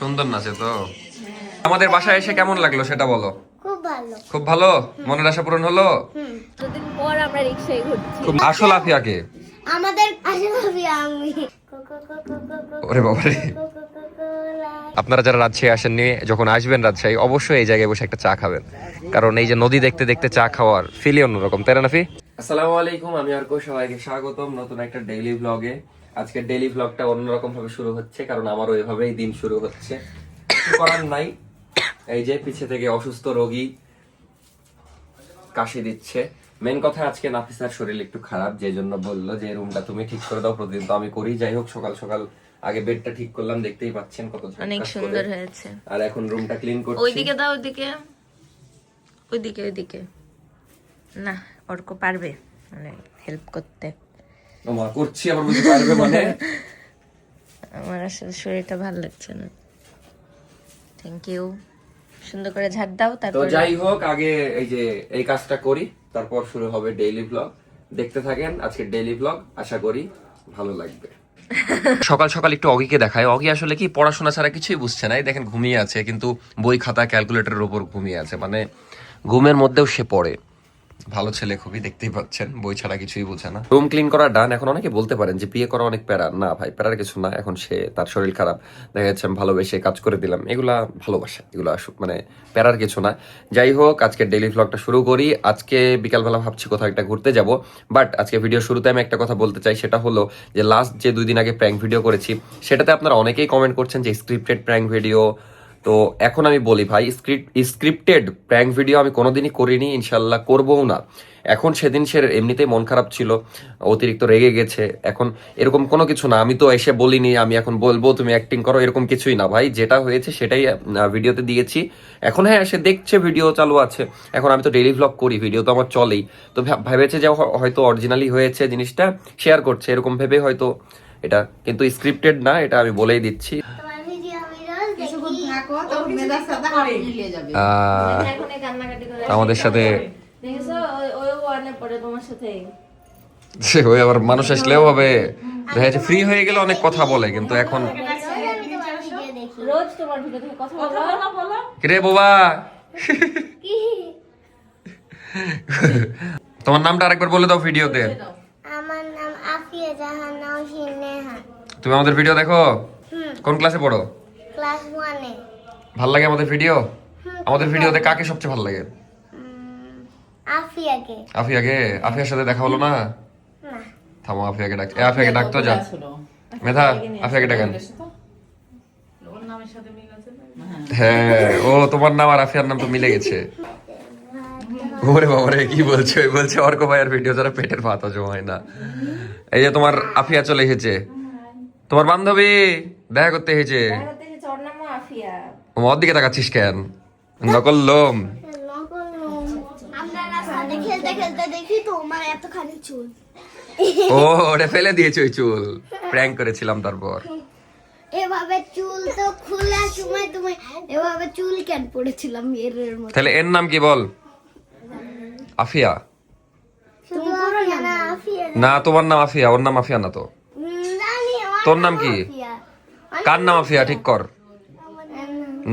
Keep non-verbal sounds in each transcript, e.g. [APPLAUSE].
সুন্দর নাচে তো। আমাদের বাসায় এসে কেমন লাগল সেটা বলো? খুব ভালো। মনের আশা পূরণ হলো? দুদিন পর আমরা রিক্সায় ঘুরছি। খুব আসল আফিয়াকে আমাদের আমি। ওরে বাবারে কোকো আপনারা যারা রাজশাহী আসেননি যখন আসবেন রাজশাহী অবশ্যই এই জায়গায় বসে একটা চা খাবেন। কারণ এই যে নদী দেখতে দেখতে চা খাওয়ার ফিলই অন্যরকম তাই না নাফি? আসসালামু আলাইকুম আমি আর সবাইকে স্বাগতম নতুন একটা ডেইলি ব্লগে আজকে ডেইলি ব্লগটা অন্যরকম ভাবে শুরু হচ্ছে কারণ আমারও এভাবেই দিন শুরু হচ্ছে। করার নাই। এই যে পিছে থেকে অসুস্থ রোগী কাশি দিচ্ছে। মেন কথা আজকে নাফিসার শরীর একটু খারাপ যে জন্য বলল যে রুমটা তুমি ঠিক করে দাও প্রতিদিন তো আমি করি। যাই হোক সকাল সকাল আগে বেডটা ঠিক করলাম দেখতেই পাচ্ছেন কত অনেক সুন্দর হয়েছে। আর এখন রুমটা ক্লিন করছি। ওইদিকে দাও ওইদিকে। ওইদিকে ওইদিকে। না অর্ক পারবে মানে হেল্প করতে। করছি আবার বুঝতে পারবে মানে [LAUGHS] আমার আসলে শরীরটা ভালো লাগছে না। থ্যাংক ইউ সুন্দর করে ঝাড় দাও তো তারপর যাই হোক আগে এই যে এই কাজটা করি তারপর শুরু হবে ডেইলি ব্লগ দেখতে থাকেন আজকে ডেইলি ব্লগ আশা করি ভালো লাগবে। [LAUGHS] সকাল সকাল একটু অগিকে দেখায় অগি আসলে কি পড়াশোনা ছাড়া কিছুই বুঝছে না। দেখেন ঘুমিয়ে আছে কিন্তু বই খাতা ক্যালকুলেটরের উপর ঘুমিয়ে আছে। মানে ঘুমের মধ্যেও সে পড়ে। ভালো ছেলে খুবই, দেখতেই পাচ্ছেন, বই ছাড়া কিছুই বোঝে না। রুম ক্লিন করা ডান, এখন অনেকে বলতে পারেন যে বিয়ে করা অনেক প্যারা। না ভাই, প্যারার কিছু না, এখন সে তার শরীর খারাপ। দেখা যাচ্ছে ভালোবেসে কাজ করে দিলাম। এগুলা ভালোবাসা, এগুলা মানে প্যারার কিছু না। যাই হোক আজকে ডেইলি ব্লগটা শুরু করি। আজকে বিকালবেলা ভাবছি কোথাও একটা ঘুরতে যাব। বাট আজকে ভিডিও শুরুতে আমি একটা কথা বলতে চাই, সেটা হলো যে লাস্ট যে দুই দিন আগে প্র্যাঙ্ক ভিডিও করেছি, সেটাতে আপনারা অনেকেই কমেন্ট করছেন যে স্ক্রিপ্টেড প্র্যাঙ্ক ভিডিও তো এখন আমি বলি ভাই স্ক্রিপ্ট স্ক্রিপ্টেড প্র্যাঙ্ক ভিডিও আমি কোনোদিনই করিনি, ইনশাল্লাহ করবও না। এখন সেদিন সে এমনিতেই মন খারাপ ছিল, অতিরিক্ত রেগে গেছে। এখন এরকম কোনো কিছু না, আমি তো এসে বলিনি, আমি এখন বলব, তুমি অ্যাক্টিং করো, এরকম কিছুই না ভাই। যেটা হয়েছে সেটাই ভিডিওতে দিয়েছি। এখন হ্যাঁ সে দেখছে ভিডিও চালু আছে। এখন আমি তো ডেইলি ভ্লগ করি ভিডিও তো আমার চলেই। তো ভেবেছে যে হয়তো অরিজিনালি হয়েছে জিনিসটা শেয়ার করছে, এরকম ভেবে হয়তো এটা। কিন্তু স্ক্রিপ্টেড না, এটা আমি বলেই দিচ্ছি। আমাদের সাথে সে আবার মানুষ আসলেও হবে দেখা যাচ্ছে ফ্রি হয়ে গেলে অনেক কথা বলে কিন্তু এখন কিরে বাবা তোমার নামটা আরেকবার বলে দাও ভিডিওতে আমার নাম আফিয়া জাহান তুমি আমাদের ভিডিও দেখো কোন ক্লাসে পড়ো ভালো লাগে আমাদের ভিডিও আমাদের ভিডিওতে কাকে সবচেয়ে ভালো লাগে? আফিয়াকে। আফিয়াকে? আফিয়ার সাথে দেখা হলো না? না। থামো আফিয়াকে ডাক এ আফিয়াকে ডাকতো যা। মেধা আফিয়াকে ডাকেন। ওর নামের সাথে মিল আছে হ্যাঁ ও তোমার নাম আর আফিয়ার নাম তো মিলে গেছে। ওরে বাবারে কি বলছো? ওই বলছে অর্ক ভাইয়ের ভিডিও যারা পেটের ভাত হজম হয় না। এই যে তোমার আফিয়া চলে এসেছে। তোমার বান্ধবী দেখা করতে এসেছে। আফিয়া। ওর দিকে তাকাচ্ছিস কেন? নকল লোম আমরা রাস্তাতে খেলতে খেলতে দেখি তোমার এতখানি চুল। ও ওটা ফেলে দিয়েছে ওই চুল। প্র্যাঙ্ক করেছিলাম তারপর। এভাবে চুল তো খোলার সময় তুমি এভাবে চুল কেন পড়েছিলাম এর মতো তাহলে এর নাম কি বল? আফিয়া। না। তোমার নাম আফিয়া ওর নাম আফিয়া না তো। আমার তোর নাম কি? কার নাম আফিয়া? ঠিক কর।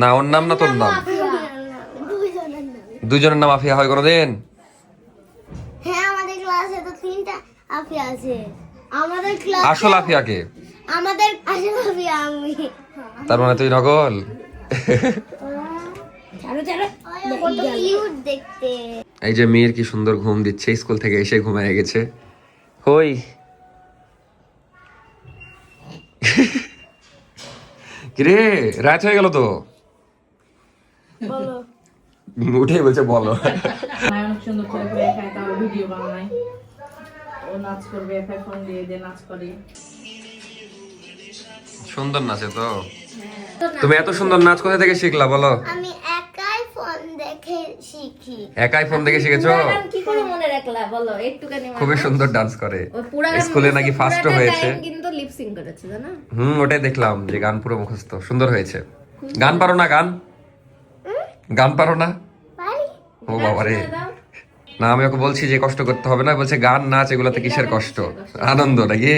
না ওর নাম না তোর নাম? আফিয়া। দুইজনের নাম। দুজনের নাম আফিয়া হয় কোনোদিন? হ্যাঁ আমাদের ক্লাসে তো তিনটা আফিয়া আছে। আমাদের ক্লাস আসল আফিয়াকে আমাদের আসল আফিয়া আমি। তার মানে তুই নকল? ছাড়ো ছাড়ো। কত কিউট দেখতে। এই যে মেয়ের কি সুন্দর ঘুম দিচ্ছে স্কুল থেকে এসে ঘুমায় গেছে। কই? কিরে রাত হয়ে গেল তো? বলো। উঠেই বলছে বলো। অনেক সুন্দর করে করে একা একা ভিডিও বানায়। ও নাচ করবে ফোন দিয়ে দিয়ে নাচ করে। সুন্দর নাচে তো। তুমি এত সুন্দর নাচ কোথা থেকে শিখলা বলো? আমি একাই ফোন দেখে শিখি। একাই ফোন দেখে শিখেছো? কি করে মনে রাখলা বলো একটুখানি খুবই সুন্দর ডান্স করে। স্কুলে নাকি ফার্স্ট হয়েছে। কিন্তু লিপসিং করেছে জানো? হুম ওটাই দেখলাম যে গান পুরো মুখস্থ সুন্দর হয়েছে। গান পারো না গান? গান পারো না পারি ও বাবারে শোনায় দাও। না আমি ওকে বলছি যে কষ্ট করতে হবে না বলছে গান নাচ এগুলোতে কিসের কষ্ট আনন্দ নাকি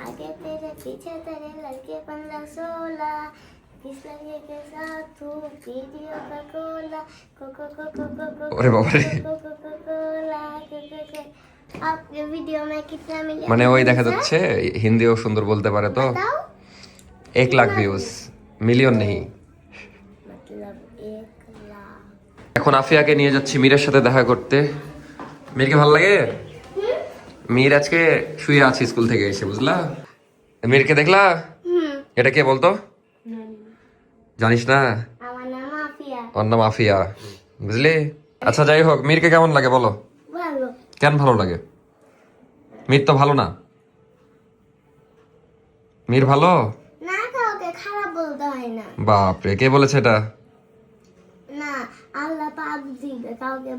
आगे तेरे पीछे तेरे लड़के पंद्रह सोलह মানে ওই দেখা যাচ্ছে হিন্দিও সুন্দর বলতে পারে তো। এক লাখ ভিউজ মিলিয়ন নেই। এখন আফিয়াকে নিয়ে যাচ্ছি মীরের সাথে দেখা করতে। মীরকে ভালো লাগে? মীর আজকে শুয়ে আছে স্কুল থেকে এসে বুঝলা? মীরকে দেখলা? এটা কে বলতো? জানিস না? নাম মাফিয়া ওর নাম আফিয়া। বুঝলি? আচ্ছা যাই হোক মীরকে কেমন লাগে বলো? কেন ভালো লাগে? মীর তো ভালো না। মীর ভালো? বাপরে কে বলেছে এটা? না আল্লাহ পাক দিবে কাউকে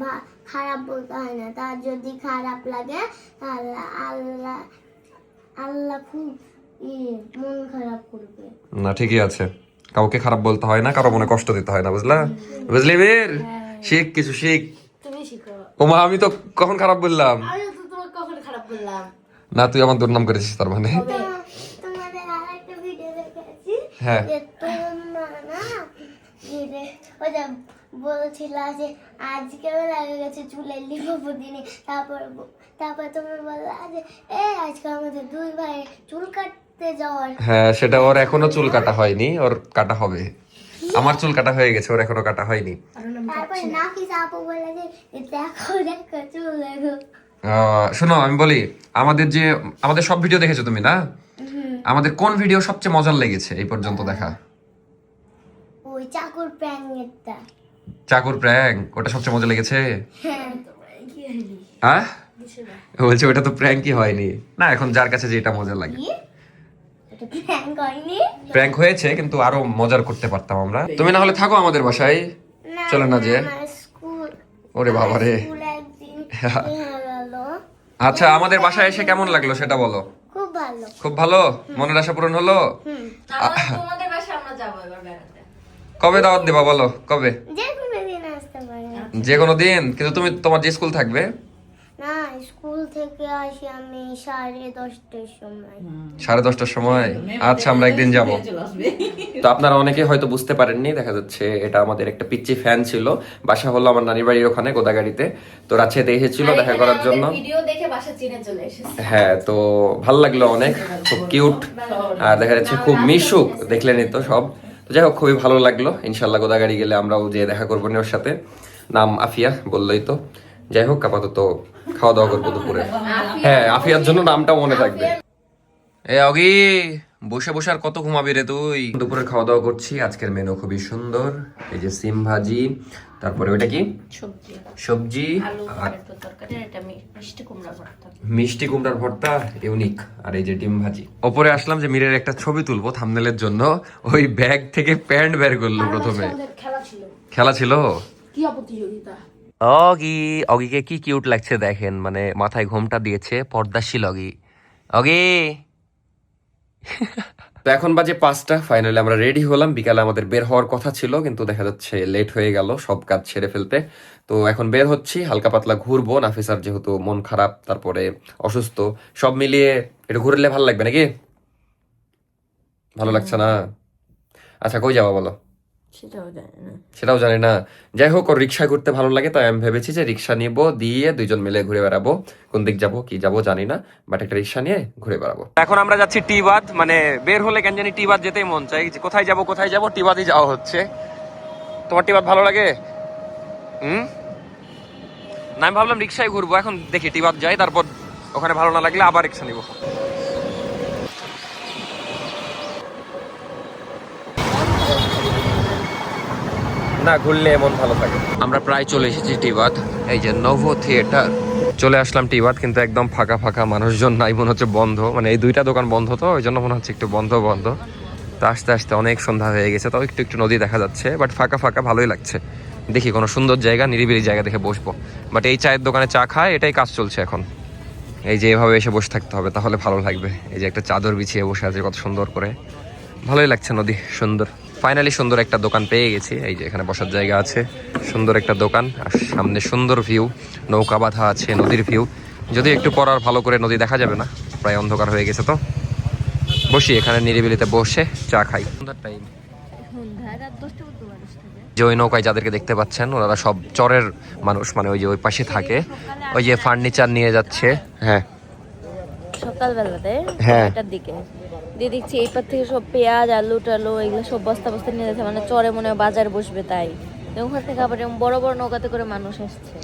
খারাপ বলতে হয় না। তার যদি খারাপ লাগে তাহলে আল্লাহ আল্লাহ খুব মন খারাপ করবে। না ঠিকই আছে। কাউকে খারাপ বলতে হয় না কারও মনে কষ্ট দিতে হয় না বুঝলা? বুঝলি বীর? শিখ কিছু শিখ। ওমা আমি তো কখন খারাপ বললাম? না তুই আমার দুর্নাম করেছিস তার মানে। হ্যাঁ। বলছিল যে লাগে গেছে চুলের লিপো দিনে তারপর তারপর তুমি বললা যে এ আজকে আমাদের দুই ভাই চুল যাওয়ার হ্যাঁ সেটা ওর এখনও চুল কাটা হয়নি ওর কাটা হবে। আমার চুল কাটা হয়ে গেছে ওর এখনও কাটা হয়নি। শোনো আমি বলি আমাদের যে আমাদের সব ভিডিও দেখেছ তুমি না? আমাদের কোন ভিডিও সবচেয়ে মজার লেগেছে এই পর্যন্ত দেখা? ওই চাকুর চাকুর প্র্যাঙ্ক ওটা সবচেয়ে মজা লেগেছে? হ্যাঁ। হ্যাঁ? বলছে ওটা তো প্র্যাঙ্কই হয়নি। না এখন যার কাছে যেটা মজা লাগে। কি হয়নি? প্র্যাঙ্ক হয়েছে কিন্তু আরও মজার করতে পারতাম আমরা। তুমি না হলে থাকো আমাদের বাসায়। চলে না যে। ওরে বাবা রে হয়ে আচ্ছা আমাদের বাসায় এসে কেমন লাগল সেটা বলো? খুব ভালো। খুব ভালো? মনের আশা পূরণ হলো? তোমাদের বাসায় আমরা যাব এবার বেড়াতে। কবে দাওয়াত দেবা বলো? কবে? যে কোনো দিন আসতে পারে। যে কোনো দিন কিন্তু তুমি তোমার যে স্কুল থাকবে না স্কুল থেকে আসি আমি সাড়ে দশটার সময়। সাড়ে দশটার সময়? আচ্ছা আমরা একদিন যাব। তো আপনারা অনেকে হয়তো বুঝতে পারেননি দেখা যাচ্ছে এটা আমাদের একটা পিচ্ছি ফ্যান ছিল। বাসা হলো আমার নানির বাড়ির ওখানে গোদাগাড়িতে। তো রাজশাহীতে এসেছিল দেখা করার জন্য। ভিডিও দেখে বাসা চিনে চলে এসেছে। হ্যাঁ তো ভালো লাগল অনেক খুব কিউট। আর দেখা যাচ্ছে খুব মিশুক দেখলেনই তো সব। তো যাই হোক খুবই ভালো লাগল। ইনশাল্লাহ গোদাগাড়ি গেলে আমরাও যে দেখা করব নি ওর সাথে। নাম আফিয়া বললোই তো। যাই হোক আপাতত খাওয়া দাওয়া করব দুপুরে। হ্যাঁ আফিয়ার জন্য নামটা মনে থাকবে। এ অগি বসে বসে আর কত ঘুমাবি রে তুই? দুপুরে খাওয়া দাওয়া করছি আজকের মেনু খুবই সুন্দর। এই যে সিম ভাজি তারপরে ওইটা কি? সবজি। মিষ্টি মিষ্টি কুমড়ার ভর্তা ইউনিক। আর এই যে ডিম ভাজি। ওপরে আসলাম যে মিরের একটা ছবি তুলবো থামনেলের জন্য। ওই ব্যাগ থেকে প্যান্ট বের করল প্রথমে। খেলা ছিল। খেলা ছিল? কি প্রতিযোগিতা অগি, অগিকে কি কিউট লাগছে দেখেন মানে মাথায় ঘোমটা দিয়েছে, পর্দাশীল অগি। অগি! তো এখন বাজে পাঁচটা ফাইনালি আমরা রেডি হলাম। বিকালে আমাদের বের হওয়ার কথা ছিল, কিন্তু দেখা যাচ্ছে লেট হয়ে গেল, সব কাজ ছেড়ে ফেলতে। তো এখন বের হচ্ছি, হালকা পাতলা ঘুরবো, নাফিসার যেহেতু মন খারাপ, তারপরে অসুস্থ, সব মিলিয়ে একটু ঘুরলে ভালো লাগবে নাকি? ভালো লাগছে না? আচ্ছা কই যাব বলো? সেটাও জানি না। সেটাও জানি না। যাই হোক ওর রিক্সা ঘুরতে ভালো লাগে তাই আমি ভেবেছি যে রিক্সা নিব দিয়ে দুইজন মিলে ঘুরে বেড়াবো। কোন দিক যাব কি যাব জানি না বাট একটা রিক্সা নিয়ে ঘুরে বেড়াবো। এখন আমরা যাচ্ছি টিবাদ মানে বের হলে কেন জানি টিবাদ যেতেই মন চাই যে কোথায় যাব কোথায় যাব টিবাদই যাওয়া হচ্ছে। তোমার টিবাদ ভালো লাগে? হুম? না আমি ভাবলাম রিক্সায় ঘুরবো এখন দেখি টিবাদ যাই তারপর ওখানে ভালো না লাগলে আবার রিক্সা নিবো। না ঘুরলে মন ভালো থাকে। আমরা প্রায় চলে এসেছি টিবাদ, এই যে নভো থিয়েটার। চলে আসলাম টিবাদ, কিন্তু একদম ফাঁকা ফাঁকা মানুষজন নাই, মনে হচ্ছে বন্ধ। মানে এই দুইটা দোকান বন্ধ তো, ওই জন্য মনে হচ্ছে একটু বন্ধ বন্ধ। তো আস্তে আস্তে অনেক সন্ধ্যা হয়ে গেছে তাও একটু একটু নদী দেখা যাচ্ছে বাট ফাঁকা ফাঁকা ভালোই লাগছে। দেখি কোনো সুন্দর জায়গা, নিরিবিলি জায়গা দেখে বসবো। বাট এই চায়ের দোকানে চা খায়, এটাই কাজ চলছে এখন। এই যে এভাবে এসে বসে থাকতে হবে, তাহলে ভালো লাগবে। এই যে একটা চাদর বিছিয়ে বসে আছে, কত সুন্দর করে। ভালোই লাগছে নদী, সুন্দর। ফাইনালি সুন্দর একটা দোকান পেয়ে গেছি। এই যে এখানে বসার জায়গা আছে। সুন্দর একটা দোকান আর সামনে সুন্দর ভিউ নৌকা বাঁধা আছে নদীর ভিউ যদি একটু পর আর ভালো করে নদী দেখা যাবে না। প্রায় অন্ধকার হয়ে গেছে তো। বসি এখানে নিরিবিলিতে বসে চা খাই। সন্ধ্যার টাইম যে ওই নৌকায় যাদেরকে দেখতে পাচ্ছেন ওনারা সব চরের মানুষ মানে ওই যে ওই পাশে থাকে। ওই যে ফার্নিচার নিয়ে যাচ্ছে। হ্যাঁ। সকালবেলাতে হ্যাঁ। দিকে। দিয়ে দেখছি এই পার থেকে সব পেঁয়াজ আলু টালু এগুলো সব বস্তা বস্তা নিয়ে যাচ্ছে। মানে চরে মনে হয় বাজার বসবে তাই। ওখান থেকে আবার বড় বড় নৌকাতে করে মানুষ আসছে।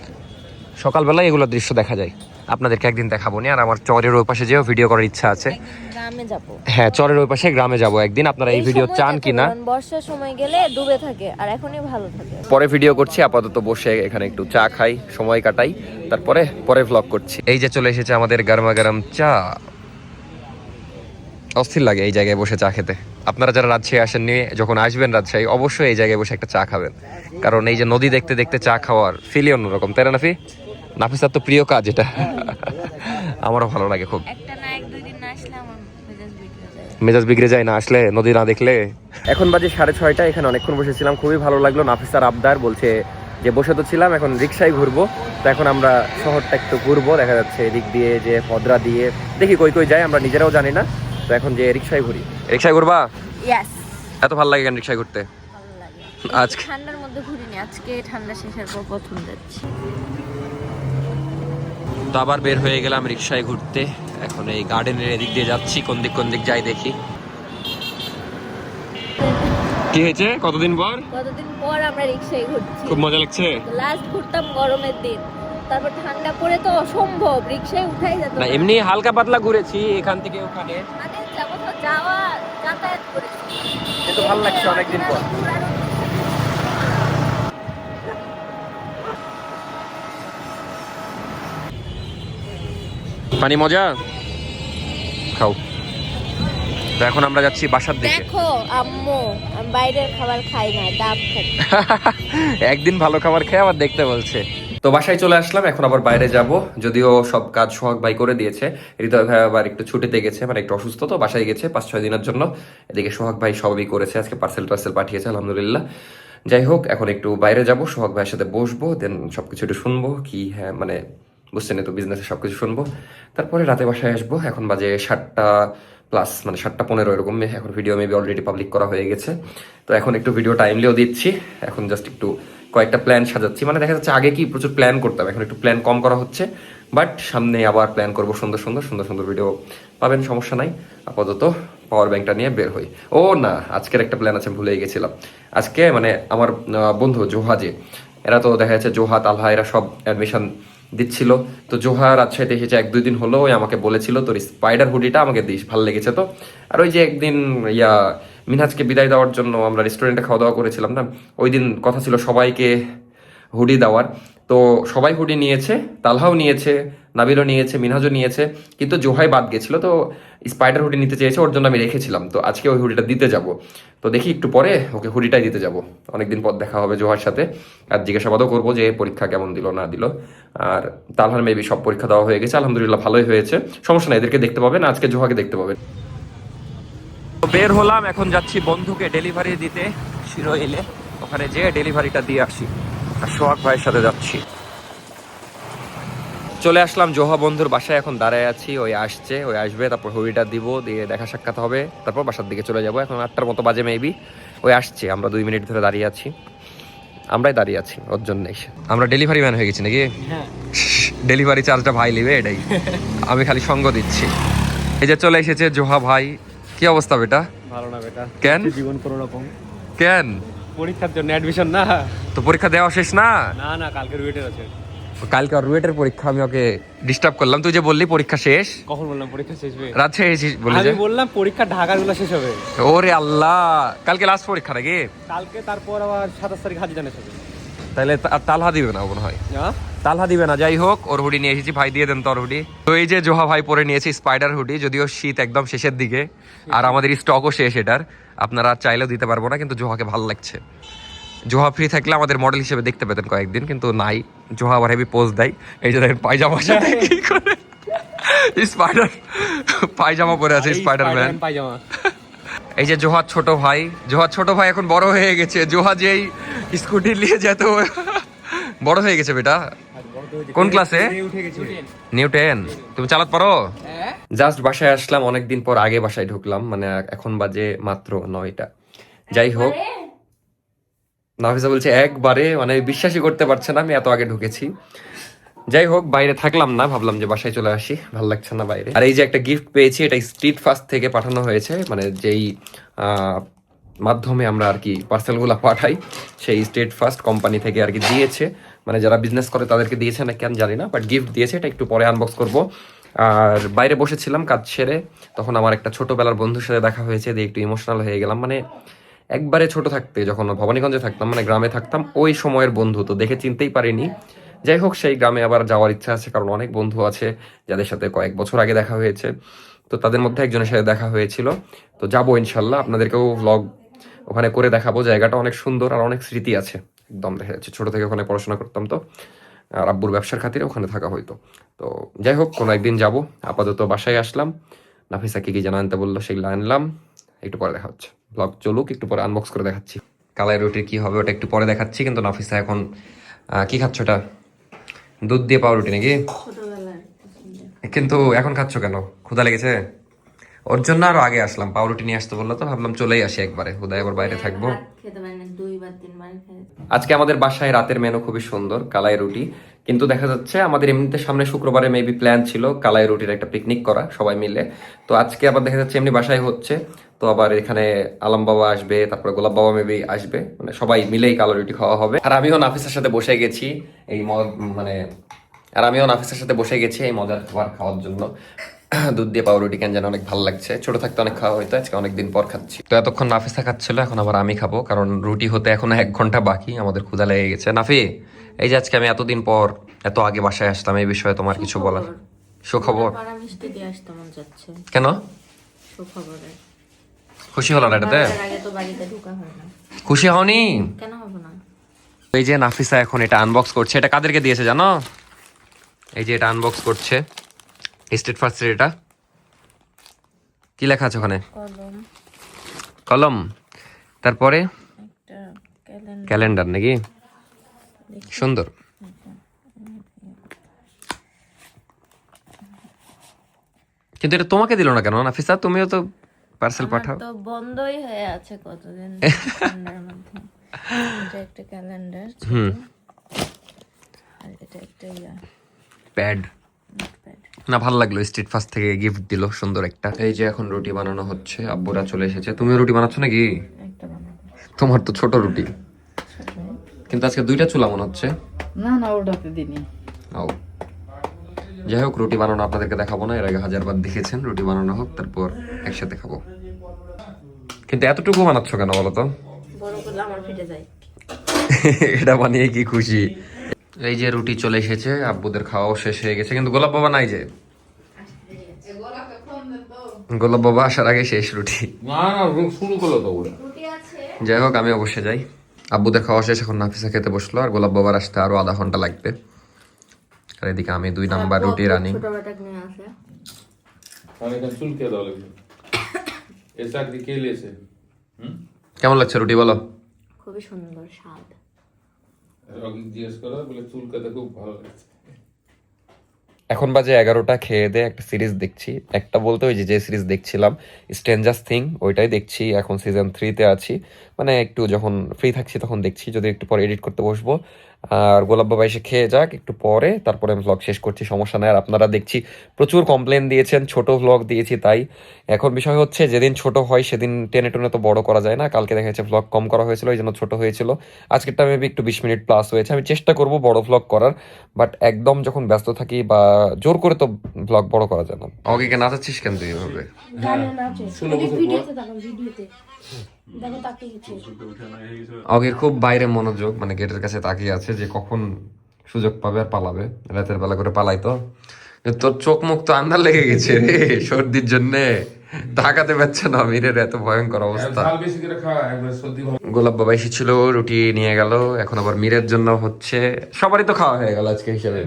সকালবেলায় এগুলো দৃশ্য দেখা যায়। আপনাদেরকে একদিন দেখাবো নি আর আমার চরের ওই পাশে যেও ভিডিও করার ইচ্ছা আছে। গ্রামে যাব। হ্যাঁ চরের ওই পাশে গ্রামে যাব একদিন। আপনারা এই ভিডিও চান কিনা বর্ষার সময় গেলে ডুবে থাকে আর এখনই ভালো থাকে। পরে ভিডিও করছি আপাতত বসে এখানে একটু চা খাই সময় কাটাই তারপরে পরে ভ্লগ করছি। এই যে চলে এসেছে আমাদের গরমা গরম চা। অস্থির লাগে এই জায়গায় বসে চা খেতে। আপনারা যারা রাজশাহী আসেননি যখন আসবেন রাজশাহী অবশ্যই এই জায়গায় বসে একটা চা খাবেন। কারণ এই যে নদী দেখতে দেখতে চা খাওয়ার ফিলই অন্যরকম তাই না নাফি? নাফিসার তো প্রিয় কাজ এটা। আমারও ভালো লাগে খুব। একটা না এক দুই দিন না আসলে আমার মেজাজ বিগড়ে যায়। যায় না আসলে নদী না দেখলে? এখন বাজে সাড়ে ছয়টা এখানে অনেকক্ষণ বসেছিলাম খুবই ভালো লাগল। নাফিসার আবদার বলছে যে বসে তো ছিলাম এখন রিক্সায় ঘুরবো। তো এখন আমরা শহরটা একটু ঘুরবো দেখা যাচ্ছে এদিক দিয়ে যে পদরা দিয়ে দেখি কই কই যাই আমরা নিজেরাও জানি না। তো এখন যে রিক্সায় ঘুরি। রিক্সায় ঘুরবা? ইয়াস এত ভালো লাগে কেন রিক্সায় ঘুরতে? আজকে ঠান্ডার মধ্যে ঘুরিনি আজকে ঠান্ডা শেষের পর প্রথম যাচ্ছি। তো আবার বের হয়ে গেলাম রিক্সায় ঘুরতে। এখন এই গার্ডেনের এদিক দিয়ে যাচ্ছি কোন দিক কোন দিক যাই দেখি। কি হয়েছে? কতদিন পর? কতদিন পর আমরা রিক্সায় ঘুরছি। খুব মজা লাগছে? লাস্ট ঘুরতাম গরমের দিন। তারপর ঠান্ডা পড়ে তো অসম্ভব রিক্সায় উঠাই যেত না। এমনি হালকা পাতলা ঘুরেছি এখান থেকে ওখানে। যাওয়া যাতায়াত করেছি। কিন্তু ভালো লাগছে অনেকদিন পর। পানি মজা? খাও। তো এখন আমরা যাচ্ছি বাসার দিকে। দেখো আম্মু আমি বাইরের খাবার খাই না ডাব খাই। [LAUGHS] একদিন ভালো খাবার খেয়ে আবার দেখতে বলছে। তো বাসায় চলে আসলাম, এখন আবার বাইরে যাব। যদিও সব কাজ সোহাগ ভাই করে দিয়েছে। হৃদয় ভাই আবার একটু ছুটিতে গেছে মানে একটু অসুস্থ তো, বাসায় গেছে পাঁচ ছয় দিনের জন্য। এদিকে সোহাগ ভাই সবই করেছে, আজকে পার্সেল টার্সেল পাঠিয়েছে, আলহামদুলিল্লাহ। যাই হোক, এখন একটু বাইরে যাব, সোহাগ ভাইয়ের সাথে বসবো দেন সবকিছু একটু শুনব, কি হ্যাঁ মানে বুঝছেন তো বিজনেসে সবকিছু শুনব। তারপরে রাতে বাসায় আসব, এখন বাজে সাতটা প্লাস মানে সাতটা পনেরো এরকম, এখন ভিডিও মেবি অলরেডি পাবলিক করা হয়ে গেছে। তো এখন একটু ভিডিও টাইমলিও দিচ্ছি, এখন জাস্ট একটু কয়েকটা প্ল্যান সাজাচ্ছি। মানে দেখা যাচ্ছে আগে কি প্রচুর প্ল্যান করতাম, এখন একটু প্ল্যান কম করা হচ্ছে। বাট সামনে আবার প্ল্যান করব সুন্দর সুন্দর সুন্দর সুন্দর ভিডিও পাবেন, সমস্যা নাই। আপাতত পাওয়ার ব্যাংকটা নিয়ে বের হই। ও না, আজকের একটা প্ল্যান আছে ভুলেই গেছিলাম। আজকে মানে আমার বন্ধু জোহাজে এরা তো দেখা যাচ্ছে জোহা, তালহা, এরা সব অ্যাডমিশন দিচ্ছিল। তো জোহা রাজশাহীতে এসেছে এক, দুই দিন হলো, ওই আমাকে বলেছিল, তোর স্পাইডার হুডিটা আমাকে দিস, ভালো লেগেছে তো? আর ওই যে একদিন ইয়া মিনহাজকে বিদায় দেওয়ার জন্য আমরা রেস্টুরেন্টে খাওয়া দাওয়া করেছিলাম না? ওই দিন কথা ছিল সবাইকে হুডি দেওয়ার। তো সবাই হুডি নিয়েছে, তালহাও নিয়েছে, নাবিলও নিয়েছে, মিনহাজও নিয়েছে, কিন্তু জোহাই বাদ গেছিল, তো স্পাইডার হুডি নিতে চেয়েছে, ওর জন্য আমি রেখেছিলাম। তো আজকে ওই হুডিটা দিতে যাব। তো দেখি একটু পরে ওকে হুডিটাই দিতে যাব। অনেকদিন পর দেখা হবে জোহার সাথে। আর জিজ্ঞাসাবাদও করব যে পরীক্ষা কেমন দিল, না দিল। আর তালহার মেবি সব পরীক্ষা দেওয়া হয়ে গেছে, আলহামদুলিল্লাহ ভালোই হয়েছে। সমস্যা নাই, এদেরকে দেখতে পাবেন, আজকে জোহাকে দেখতে পাবেন। বের হলাম এখন যাচ্ছি বন্ধুকে ডেলিভারি দিতে। শিরো এলে ওখানে যেয়ে ডেলিভারিটা দিয়ে আসি। আর সোহাগ ভাইয়ের সাথে যাচ্ছি। চলে আসলাম জোহা বন্ধুর বাসায় এখন দাঁড়ায় আছি ওই আসছে ওই আসবে তারপর হুড়িটা দিব দিয়ে দেখা সাক্ষাৎ হবে তারপর বাসার দিকে চলে যাব। এখন আটটার মতো বাজে মেবি ওই আসছে আমরা দুই মিনিট ধরে দাঁড়িয়ে আছি। আমরাই দাঁড়িয়ে আছি ওর জন্য এসে। আমরা ডেলিভারি ম্যান হয়ে গেছি নাকি? ডেলিভারি চার্জটা ভাই নেবে এটাই। আমি খালি সঙ্গ দিচ্ছি। এই যে চলে এসেছে জোহা ভাই কি অবস্থা বেটা? ভালো না বেটা। কেন? জীবন কোনো রকম কেন? পরীক্ষার জন্য অ্যাডমিশন না। তো পরীক্ষা দেওয়া শেষ না? না না কালকে রুয়েটের আছে। কালকে আর রুয়েটের পরীক্ষা আমি ওকে ডিস্টার্ব করলাম। তুই যে বললি পরীক্ষা শেষ। কখন বললাম পরীক্ষা শেষ হবে? রাজশাহী বললি যে। আমি বললাম পরীক্ষা ঢাকারগুলো শেষ হবে। ওরে আল্লাহ! কালকে লাস্ট পরীক্ষা নাকি? কালকে তারপর আবার সাতাশ তারিখ হাজি জানে হবে। তাহলে আর তালহা দিবে না মনে হয়। হ্যাঁ? তালহা দিবে না যাই হোক ওর হুডি নিয়ে এসেছি ভাই দিয়ে দেন তোর হুডি। তো এই যে জোহা ভাই পরে নিয়েছি স্পাইডার হুডি যদিও শীত একদম শেষের দিকে আর আমাদের স্টকও শেষ এটার। আপনারা চাইলেও দিতে পারব না কিন্তু জোহাকে ভালো লাগছে। জোহা ফ্রি থাকলে আমাদের মডেল হিসেবে দেখতে পেতেন কয়েকদিন কিন্তু নাই। জোহা আবার হেভি পোজ দেয় এই যে দেখেন পায়জামার সাথে কি করে? স্পাইডার পায়জামা পরে আছে এই স্পাইডার ম্যান পায়জামা। এই যে জোহার ছোট ভাই জোহার ছোট ভাই এখন বড় হয়ে গেছে। জোহা যেই স্কুটি নিয়ে যেত বড় হয়ে গেছে বেটা। কোন ক্লাসে নিউ টেন তুমি চালাতে পারো? জাস্ট বাসায় আসলাম, অনেকদিন পর আগে বাসায় ঢুকলাম মানে এখন বাজে মাত্র নয়টা। যাই হোক, নাফিসা বলছে, একবারে মানে বিশ্বাসই করতে পারছে না, আমি এত আগে ঢুকেছি। যাই হোক, বাইরে থাকলাম না, ভাবলাম যে বাসায় চলে আসি, ভালো লাগছে না বাইরে। আর এই যে একটা গিফট পেয়েছি, এটা স্ট্রিট ফাস্ট থেকে পাঠানো হয়েছে মানে যেই মাধ্যমে আমরা আর কি পার্সেলগুলো পাঠাই। সেই স্টেট ফার্স্ট কোম্পানি থেকে আর কি দিয়েছে। মানে যারা বিজনেস করে তাদেরকে দিয়েছে না কেন জানি না বাট গিফট দিয়েছে, এটা একটু পরে আনবক্স করব। আর বাইরে বসেছিলাম কাজ সেরে, তখন আমার একটা ছোটবেলার বন্ধুর সাথে দেখা হয়েছে, দিয়ে একটু ইমোশনাল হয়ে গেলাম। মানে একবারে ছোট থাকতে, যখন ভবানীগঞ্জে থাকতাম মানে গ্রামে থাকতাম, ওই সময়ের বন্ধু তো দেখে চিনতেই পারিনি। যাই হোক, সেই গ্রামে আবার যাওয়ার ইচ্ছা আছে, কারণ অনেক বন্ধু আছে, যাদের সাথে কয়েক বছর আগে দেখা হয়েছে। তো তাদের মধ্যে একজনের সাথে দেখা হয়েছিল। তো যাব ইনশাল্লাহ, আপনাদেরকেও ব্লগ ওখানে করে দেখাবো জায়গাটা অনেক সুন্দর আর অনেক স্মৃতি আছে। একদম দেখা যাচ্ছে ছোট থেকে ওখানে পড়াশোনা করতাম তো। আর আব্বুর ব্যবসার খাতিরে ওখানে থাকা হইতো। তো যাই হোক কোনো একদিন যাব। আপাতত বাসায় আসলাম। নাফিসা কি কি জানা আনতে বলল সেগুলো আনলাম। একটু পরে দেখা হচ্ছে। ব্লগ চলুক একটু পরে আনবক্স করে দেখাচ্ছি। কালাই রুটির কি হবে ওটা একটু পরে দেখাচ্ছি কিন্তু নাফিসা এখন কি খাচ্ছ ওটা? দুধ দিয়ে পাউরুটি নাকি? কিন্তু এখন খাচ্ছ কেন? ক্ষুধা লেগেছে? ওর জন্য আরও আগে আসলাম পাউরুটি নিয়ে আসতে বলল তো ভাবলাম চলেই আসি একবারে হুদায় আবার বাইরে থাকব। আজকে আমাদের বাসায় রাতের মেনু খুবই সুন্দর কালাই রুটি। কিন্তু দেখা যাচ্ছে আমাদের এমনিতে সামনে শুক্রবারে মেবি প্ল্যান ছিল কালাই রুটির একটা পিকনিক করা সবাই মিলে। তো আজকে আবার দেখা যাচ্ছে এমনি বাসায় হচ্ছে। তো আবার এখানে আলম বাবা আসবে তারপরে গোলাপ বাবা মেবি আসবে। মানে সবাই মিলেই কালো রুটি খাওয়া হবে। আর আমিও নাফিসের সাথে বসে গেছি এই মানে আর আমিও নাফিসের সাথে বসে গেছি এই মজার খাবার খাওয়ার জন্য। [CLEARS THROAT] দুধ দিয়ে পাউরুটি কেন যেন অনেক ভালো লাগছে। ছোট থাকতে অনেক খাওয়া হইতো আজকে অনেকদিন পর খাচ্ছি। তো এতক্ষণ নাফিসা খাচ্ছিল এখন আবার আমি খাব কারণ রুটি হতে এখন এক ঘণ্টা বাকি আমাদের ক্ষুধা লেগে গেছে। নাফি এই যে আজকে আমি এতদিন পর এত আগে বাসায় আসলাম এই বিষয়ে তোমার কিছু বলার? সুখবর। কেন? খুশি হলো না এটাতে? খুশি হওনি? এই যে নাফিসা এখন এটা আনবক্স করছে এটা কাদেরকে দিয়েছে জানো? এই যে এটা আনবক্স করছে। স্টেট ফার্স্টের এটা। কি লেখা আছে ওখানে? কলম। কলম। তারপরে? ক্যালেন্ডার। নাকি? সুন্দর। কিন্তু এটা তোমাকে দিল না কেন? নাফিসা তুমিও তো পার্সেল পাঠাও। তো বন্ধই হয়ে আছে কতদিন [LAUGHS] এটা একটা ক্যালেন্ডার হুম। আর এটা একটা ইয়া। প্যাড নোটপ্যাড না ভালো লাগল স্ট্রিট ফাস্ট থেকে গিফট দিল সুন্দর একটা। এই যে এখন রুটি বানানো হচ্ছে আব্বুরা চলে এসেছে। তুমিও রুটি বানাচ্ছ নাকি? তোমার তো ছোট রুটি। কিন্তু আজকে দুইটা চুলা মনে হচ্ছে। না না ওটাতে দিনি ও। যাই হোক রুটি বানানো আপনাদেরকে দেখাবো না এর আগে হাজারবার দেখেছেন রুটি বানানো হোক তারপর একসাথে খাব। কিন্তু এতটুকু বানাচ্ছ কেন বলো তো? বড় করলে আমার ফেটে যায়। [LAUGHS] এটা বানিয়ে কি খুশি? এই যে রুটি চলে এসেছে আব্বুদের খাওয়াও শেষ হয়ে গেছে কিন্তু গোলাপ বাবা নাই যে। গোলাপ বাবা আসার আগে শেষ রুটি। না না শুরু করল তো। যাই হোক আমি অবশ্যই যাই। আব্বুদের খাওয়া শেষ এখন নাফিসা খেতে বসল আর গোলাপ বাবার আসতে আরও আধা ঘণ্টা লাগবে। আর এদিকে আমি দুই নাম্বার রুটি রানি। [COUGHS] কেমন লাগছে রুটি বলো? খুবই সুন্দর স্বাদ। এখন বাজে এগারোটা, খেয়ে দিয়ে একটা সিরিজ দেখছি। একটা বলতে ওই যে যে সিরিজ দেখছিলাম স্ট্রেঞ্জার্স থিং ওইটাই দেখছি। এখন সিজন থ্রিতে আছি। মানে একটু যখন ফ্রি থাকছি তখন দেখছি। যদি একটু পরে এডিট করতে বসবো আর গোলাপ বাবা এসে খেয়ে যাক একটু পরে। তারপরে আমি ভ্লগ শেষ করছি সমস্যা নাই। আর আপনারা দেখছি প্রচুর কমপ্লেন দিয়েছেন ছোট ভ্লগ দিয়েছি তাই। এখন বিষয় হচ্ছে যেদিন ছোট হয় সেদিন টেনে টেনে তো বড় করা যায় না। কালকে দেখা যাচ্ছে ভ্লগ কম করা হয়েছিল এই জন্য ছোট হয়েছিল। আজকেরটা মেবি একটু বিশ মিনিট প্লাস হয়েছে। আমি চেষ্টা করব বড় ভ্লগ করার বাট একদম যখন ব্যস্ত থাকি বা জোর করে তো ভ্লগ বড় করা যায় না। আমাকে নাচাচ্ছিস কেন তুই এভাবে? পর ওকে খুব বাইরে মনোযোগ মানে গেটের কাছে তাকিয়ে আছে যে কখন সুযোগ পাবে আর পালাবে। রাতের বেলা করে পালাই তো। তোর চোখ মুখ তো আন্দার লেগে গেছে রে সর্দির জন্যে। ঢাকাতে পারছে না মিরের এত ভয়ঙ্কর অবস্থা। গোলাপ বাবা এসেছিল রুটি নিয়ে গেল এখন আবার মিরের জন্য হচ্ছে সবারই তো খাওয়া হয়ে গেল আজকে হিসেবে।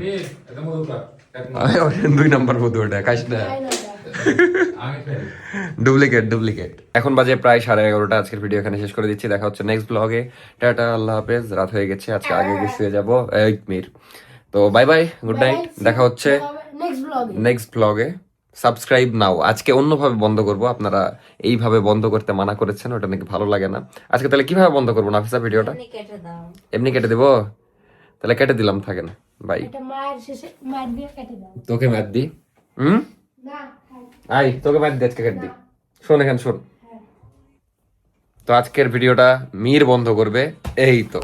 দুই নম্বর মধু ওটা খাইস না। Duplicate duplicate. এখন বাজে প্রায় সাড়ে এগারোটা আজকের ভিডিও এখানে শেষ করে দিচ্ছি দেখা হচ্ছে নেক্সট ব্লগে টাটা আল্লাহ হাফেজ রাত হয়ে গেছে আজকে আগে গেছে শুয়ে যাব এই মির। তো বাই বাই গুড নাইট দেখা হচ্ছে নেক্সট ব্লগে সাবস্ক্রাইব নাও আজকে অন্যভাবে বন্ধ করব আপনারা এইভাবে বন্ধ করতে মানা করেছেন ওটা নাকি ভালো লাগে না। আজকে তাহলে কীভাবে বন্ধ করব নাফিসা ভিডিওটা? এমনি কেটে দেবো? তাহলে কেটে দিলাম থাকে না বাই এটা মায়ের শেষে মায়ের দিয়ে কেটে দাও। তোকে ম্যাথ দি। হুম? না। আই তোকে বাদ দিয়ে আজকে দি শোন এখানে শোন। তো আজকের ভিডিওটা মীর বন্ধ করবে এই তো।